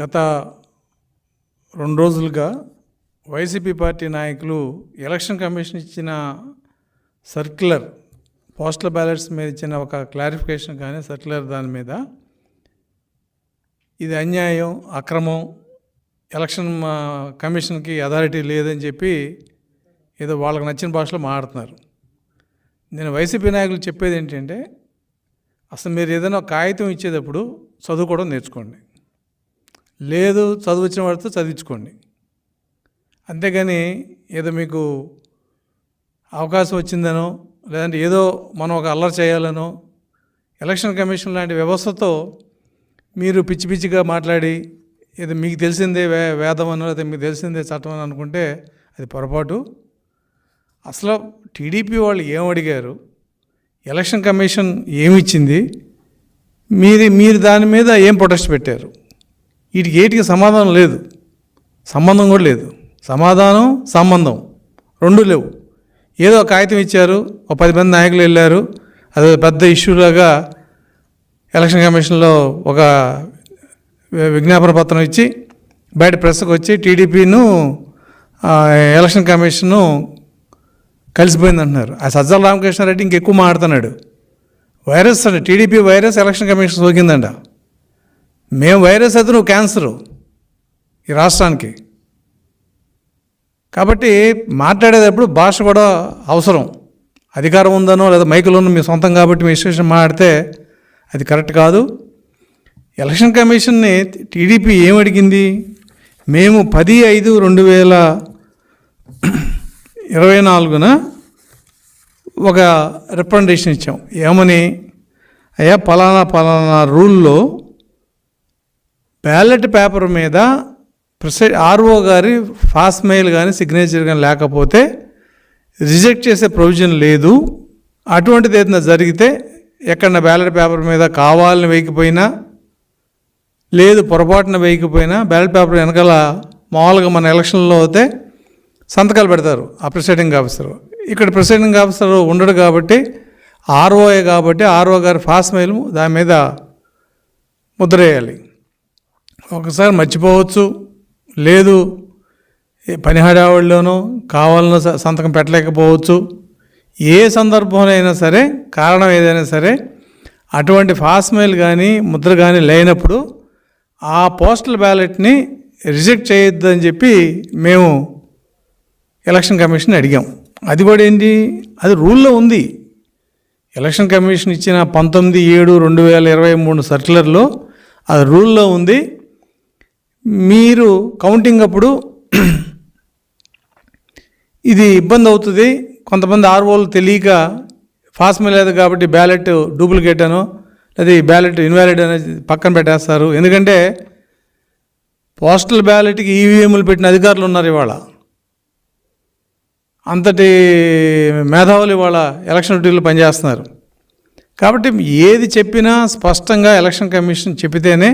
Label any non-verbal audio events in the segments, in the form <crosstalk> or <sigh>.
గత రెండు రోజులుగా వైసీపీ పార్టీ నాయకులు ఎలక్షన్ కమిషన్ ఇచ్చిన సర్క్యులర్ పోస్టల్ బ్యాలెట్స్ మీద ఇచ్చిన ఒక క్లారిఫికేషన్ కానీ సర్క్యులర్ దాని మీద ఇది అన్యాయం అక్రమం ఎలక్షన్ కమిషన్కి అథారిటీ లేదని చెప్పి ఏదో వాళ్ళకి నచ్చిన భాషలో మాట్లాడుతున్నారు. నేను వైసీపీ నాయకులు చెప్పేది ఏంటంటే అసలు మీరు ఏదైనా కాగితం ఇచ్చేటప్పుడు చదువుకోవడం నేర్చుకోండి. లేదు చదువు వచ్చిన వాడితో చదివించుకోండి. అంతేగాని ఏదో మీకు అవకాశం వచ్చిందనో లేదంటే ఏదో మనం ఒక అల్లరి చేయాలనో ఎలక్షన్ కమిషన్ లాంటి వ్యవస్థతో మీరు పిచ్చి పిచ్చిగా మాట్లాడి ఏదో మీకు తెలిసిందే వే వేదం అనో లేదా మీకు తెలిసిందే చట్టం అని అనుకుంటే అది పొరపాటు. అసలు టీడీపీ వాళ్ళు ఏం అడిగారు? ఎలక్షన్ కమిషన్ ఏమిచ్చింది మీది మీరు దాని మీద ఏం ప్రొటెస్ట్ పెట్టారు? వీటికి ఏటికి సమాధానం లేదు. సంబంధం కూడా లేదు. సమాధానం సంబంధం రెండు లేవు. ఏదో ఒక కాగితం ఇచ్చారు ఒక పది మంది నాయకులు వెళ్ళారు అది పెద్ద ఇష్యూలాగా ఎలక్షన్ కమిషన్లో ఒక విజ్ఞాపన పత్రం ఇచ్చి బయట ప్రెస్కి వచ్చి టీడీపీను ఎలక్షన్ కమిషను కలిసిపోయింది అంటున్నారు ఆ సజ్జల రామకృష్ణారెడ్డి ఇంకెక్కువ మాట్లాడుతున్నాడు. వైరస్ అండి టీడీపీ వైరస్ ఎలక్షన్ కమిషన్ సోకిందంట. మేము వైరస్ అయితే నువ్వు క్యాన్సరు ఈ రాష్ట్రానికి. కాబట్టి మాట్లాడేటప్పుడు భాష కూడా అవసరం. అధికారం ఉందనో లేదా మైకులోనో మీ సొంతం కాబట్టి మీ ఇష్టం మాట్లాడితే అది కరెక్ట్ కాదు. ఎలక్షన్ కమిషన్ని టీడీపీ ఏమడిగింది మేము పది ఐదు రెండు వేల ఇరవై నాలుగున ఒక రిప్రజెంటేషన్ ఇచ్చాం. ఏమని? అయ్యా పలానా పలానా రూల్లో బ్యాలెట్ పేపర్ మీద ప్రెసై ఆర్ఓ గారి ఫాస్ట్ మెయిల్ కానీ సిగ్నేచర్ కానీ లేకపోతే రిజెక్ట్ చేసే ప్రొవిజన్ లేదు. అటువంటిది ఏదైనా జరిగితే ఎక్కడ బ్యాలెట్ పేపర్ మీద కావాలని వేయకపోయినా లేదు పొరపాటున వేయకపోయినా బ్యాలెట్ పేపర్ వెనకాల మామూలుగా మన ఎలక్షన్లో అయితే సంతకాలు పెడతారు ఆ ప్రిసైడింగ్ ఆఫీసర్. ఇక్కడ ప్రిసైడింగ్ ఆఫీసర్ ఉండడు కాబట్టి ఆర్ఓఏ కాబట్టి ఆర్ఓ గారి ఫాస్ట్ మెయిల్ దాని మీద ముద్ర వేయాలి. ఒకసారి మర్చిపోవచ్చు. లేదు ఏ పని కావాలనో స- సంతకం పెట్టలేకపోవచ్చు. ఏ సందర్భంలో అయినా సరే కారణం ఏదైనా సరే అటువంటి ఫాస్ట్ మెయిల్ కానీ ముద్ర కానీ లేనప్పుడు ఆ పోస్టల్ బ్యాలెట్ని రిజెక్ట్ చేయొద్దని చెప్పి మేము ఎలక్షన్ కమిషన్ అడిగాం. అది కూడా ఏంటి? అది రూల్లో ఉంది. ఎలక్షన్ కమిషన్ ఇచ్చిన పంతొమ్మిది ఏడు రెండు వేల ఇరవై మూడు సర్క్యులర్లో అది రూల్లో ఉంది. మీరు కౌంటింగ్ అప్పుడు <clears throat> ఇది ఇబ్బంది అవుతుంది. కొంతమంది ఆర్ఓలు తెలియక ఫాస్ట్ లేదు కాబట్టి బ్యాలెట్ డూప్లికేట్ అనో లేదా ఈ బ్యాలెట్ ఇన్వాలిడ్ అనేది పక్కన పెట్టేస్తారు. ఎందుకంటే పోస్టల్ బ్యాలెట్కి ఈవీఎంలు పెట్టిన అధికారులు ఉన్నారు ఇవాళ. అంతటి మేధావులు ఇవాళ ఎలక్షన్ డ్యూటీలు పనిచేస్తున్నారు. కాబట్టి ఏది చెప్పినా స్పష్టంగా ఎలక్షన్ కమిషన్ చెప్పితేనే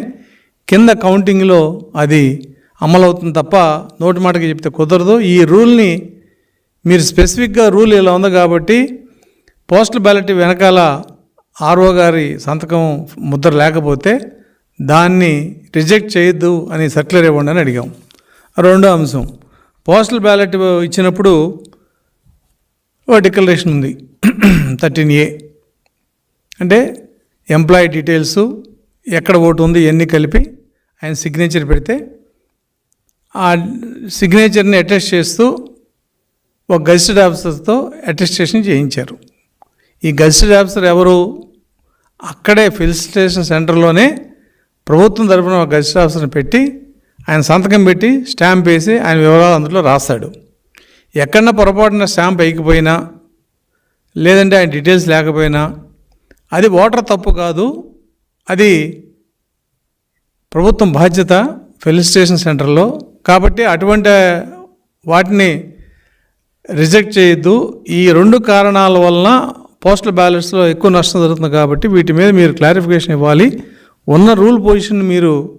కింద కౌంటింగ్లో అది అమలవుతుంది తప్ప నోటి మాటకి చెప్తే కుదరదు. ఈ రూల్ని మీరు స్పెసిఫిక్గా రూల్ ఇలా ఉంది కాబట్టి పోస్టల్ బ్యాలెట్ వెనకాల ఆర్ఓ గారి సంతకం ముద్ర లేకపోతే దాన్ని రిజెక్ట్ చేయొద్దు అని సర్క్యులర్ ఇవ్వండి అని అడిగాం. రెండో అంశం పోస్టల్ బ్యాలెట్ ఇచ్చినప్పుడు ఓ డిక్లరేషన్ ఉంది. థర్టీన్ ఏ అంటే ఎంప్లాయీ డీటెయిల్స్ ఎక్కడ ఓటు ఉంది ఎన్ని కలిపి ఆయన సిగ్నేచర్ పెడితే ఆ సిగ్నేచర్ని అటెస్ట్ చేస్తూ ఒక గజిస్టెడ్ ఆఫీసర్తో అటెస్టేషన్ చేయించారు. ఈ గజిస్టెడ్ ఆఫీసర్ ఎవరు? అక్కడే ఫిల్ స్టేషన్ సెంటర్లోనే ప్రభుత్వం తరపున ఒక గజిస్టెడ్ ఆఫీసర్ని పెట్టి ఆయన సంతకం పెట్టి స్టాంప్ వేసి ఆయన వివరాలు అందులో రాస్తాడు. ఎక్కడన్నా పొరపాటున స్టాంప్ వేయకపోయినా లేదంటే ఆయన డీటెయిల్స్ లేకపోయినా అది ఓటర్ తప్పు కాదు అది ప్రభుత్వం బాధ్యత ఫిల్ సెంటర్లో కాబట్టి అటువంటి వాటిని రిజెక్ట్ చేయొద్దు. ఈ రెండు కారణాల వలన పోస్టల్ బ్యాలెట్స్లో ఎక్కువ నష్టం జరుగుతుంది కాబట్టి వీటి మీద మీరు క్లారిఫికేషన్ ఇవ్వాలి. ఉన్న రూల్ పొజిషన్ మీరు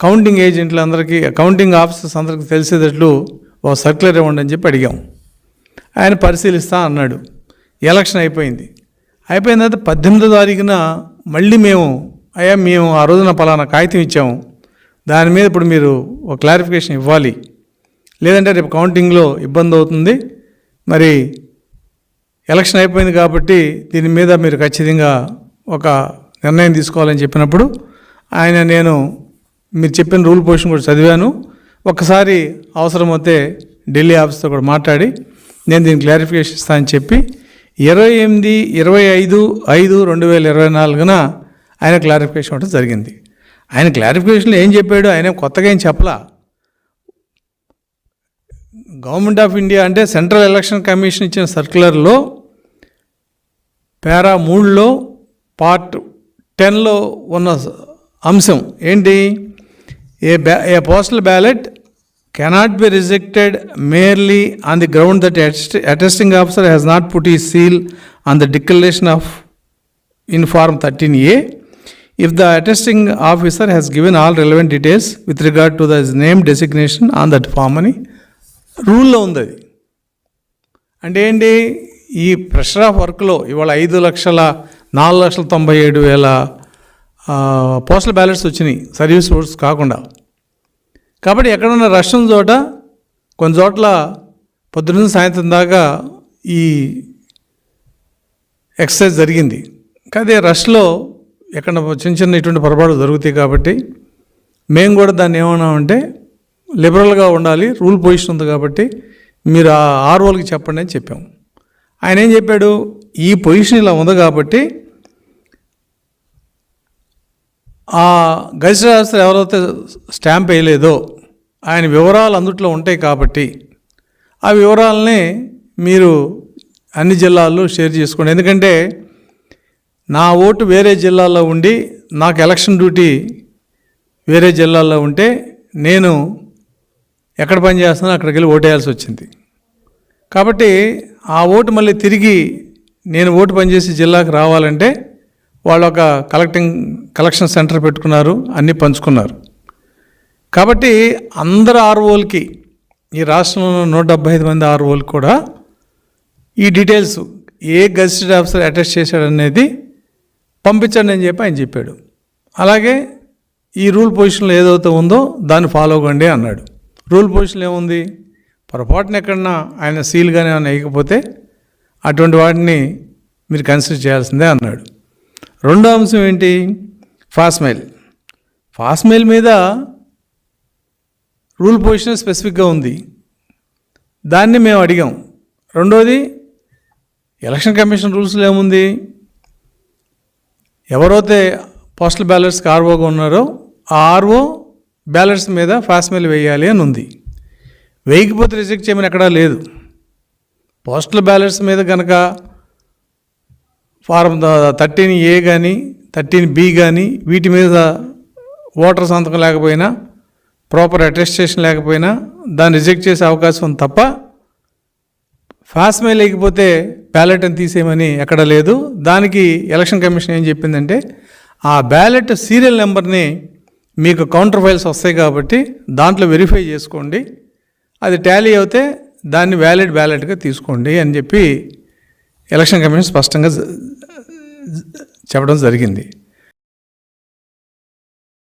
కౌంటింగ్ ఏజెంట్లందరికీ కౌంటింగ్ ఆఫీసర్స్ అందరికీ తెలిసేటట్లు ఒక సర్క్యులర్ ఇవ్వండి అని చెప్పి అడిగాం. ఆయన పరిశీలిస్తా అన్నాడు. ఎలక్షన్ అయిపోయింది. అయిపోయిన తర్వాత పద్దెనిమిదో తారీఖున మళ్ళీ మేము అయ్యా మేము ఆ రోజున పలానా కాగితం ఇచ్చాము. దాని మీద ఇప్పుడు మీరు ఒక క్లారిఫికేషన్ ఇవ్వాలి. లేదంటే రేపు కౌంటింగ్లో ఇబ్బంది అవుతుంది. మరి ఎలక్షన్ అయిపోయింది కాబట్టి దీని మీద మీరు ఖచ్చితంగా ఒక నిర్ణయం తీసుకోవాలని చెప్పినప్పుడు ఆయన నేను మీరు చెప్పిన రూల్ పొజిషన్ కూడా చదివాను. ఒకసారి అవసరమైతే ఢిల్లీ ఆఫీస్తో కూడా మాట్లాడి నేను దీన్ని క్లారిఫికేషన్ ఇస్తానని చెప్పి ఇరవై ఎనిమిది ఇరవై ఐదు ఐదు రెండు వేల ఇరవై నాలుగున ఆయన క్లారిఫికేషన్ ఇవ్వడం జరిగింది. ఆయన క్లారిఫికేషన్లో ఏం చెప్పాడు? ఆయన కొత్తగా ఏం చెప్పలా? గవర్నమెంట్ ఆఫ్ ఇండియా అంటే సెంట్రల్ ఎలక్షన్ కమిషన్ ఇచ్చిన సర్క్యులర్లో పారా మూడులో పార్ట్ టెన్లో ఉన్న అంశం ఏంటి? ఏ బ్యా a postal ballot cannot be rejected merely on the ground that attesting officer has not put ఈ seal on ద declaration of in form thirteen A if the attesting officer given all all details details with to to name name designation on that form అని రూల్లో ఉంది. అది అంటే ఏంటి? ఈ pressure of వర్క్లో ఇవాళ ఐదు లక్షల నాలుగు లక్షల తొంభై ఏడు వేల పోస్టల్ బ్యాలెట్స్ వచ్చినాయి సర్వీస్ ఓట్స్ కాకుండా. కాబట్టి ఎక్కడున్న రష్ ఉన్న చోట కొన్ని చోట్ల పొద్దున్న సాయంత్రం దాకా ఈ ఎక్సర్సైజ్ జరిగింది. కానీ రష్లో ఎక్కడ చిన్న చిన్న ఇటువంటి పొరపాటు జరుగుతాయి కాబట్టి మేము కూడా దాన్ని ఏమన్నామంటే లిబరల్గా ఉండాలి రూల్ పొజిషన్ ఉంది కాబట్టి మీరు ఆ ఆర్ఓలకి చెప్పండి అని చెప్పాము. ఆయన ఏం చెప్పాడు? ఈ పొజిషన్ ఇలా ఉంది కాబట్టి ఆ గజెట్ ఎవరైతే స్టాంప్ వేయలేదో ఆయన వివరాలు అందుట్లో ఉంటాయి కాబట్టి ఆ వివరాలని మీరు అన్ని జిల్లాల్లో షేర్ చేసుకోండి. ఎందుకంటే నా ఓటు వేరే జిల్లాలో ఉండి నాకు ఎలక్షన్ డ్యూటీ వేరే జిల్లాలో ఉంటే నేను ఎక్కడ పని చేస్తున్నా అక్కడికి వెళ్ళి ఓటేయాల్సి వచ్చింది. కాబట్టి ఆ ఓటు మళ్ళీ తిరిగి నేను ఓటు పనిచేసే జిల్లాకు రావాలంటే వాళ్ళు ఒక కలెక్టింగ్ కలెక్షన్ సెంటర్ పెట్టుకున్నారు అన్నీ పంచుకున్నారు. కాబట్టి అందరు ఆర్ఓలకి ఈ రాష్ట్రంలో నూట డెబ్బై ఐదు మంది ఆర్ఓలకి కూడా ఈ details a gazetted officer attach చేశాడనేది పంపించండి అని చెప్పి ఆయన చెప్పాడు. అలాగే ఈ రూల్ పొజిషన్లో ఏదైతే ఉందో దాన్ని ఫాలో అవ్వండి అన్నాడు. రూల్ పొజిషన్లో ఏముంది? పొరపాటున ఎక్కడన్నా ఆయన సీల్ కానీ ఏమైనా వేయకపోతే అటువంటి వాటిని మీరు కన్సిడర్ చేయాల్సిందే అన్నాడు. రెండో అంశం ఏంటి? ఫాస్మెయిల్ ఫాస్మెయిల్ మీద రూల్ పొజిషన్ స్పెసిఫిక్గా ఉంది. దాన్ని మేము అడిగాం. రెండోది ఎలక్షన్ కమిషన్ రూల్స్లో ఏముంది? ఎవరైతే పోస్టల్ బ్యాలెట్స్ ఆర్ఓగా ఉన్నారో ఆ ఆర్ఓ బ్యాలెట్స్ మీద ఫాస్మెయిల్ వేయాలి అని ఉంది. వేయకపోతే రిజెక్ట్ చేయమని ఎక్కడా లేదు. పోస్టల్ బ్యాలెట్స్ మీద కనుక ఫారం థర్టీన్ ఏ కానీ థర్టీన్ బి కానీ వీటి మీద ఓటర్ సంతకం లేకపోయినా ప్రాపర్ అటెస్టేషన్ లేకపోయినా దాన్ని రిజెక్ట్ చేసే అవకాశం ఉంది తప్ప ఫాస్మెయిల్ లేకపోతే బ్యాలెట్ అని తీసేయమని ఎక్కడ లేదు. దానికి ఎలక్షన్ కమిషన్ ఏం చెప్పిందంటే ఆ బ్యాలెట్ సీరియల్ నెంబర్ని మీకు కౌంటర్ ఫైల్స్ వస్తాయి కాబట్టి దాంట్లో వెరిఫై చేసుకోండి. అది టాలీ అయితే దాన్ని వ్యాలిడ్ బ్యాలెట్గా తీసుకోండి అని చెప్పి ఎలక్షన్ కమిషన్ స్పష్టంగా చెప్పడం జరిగింది.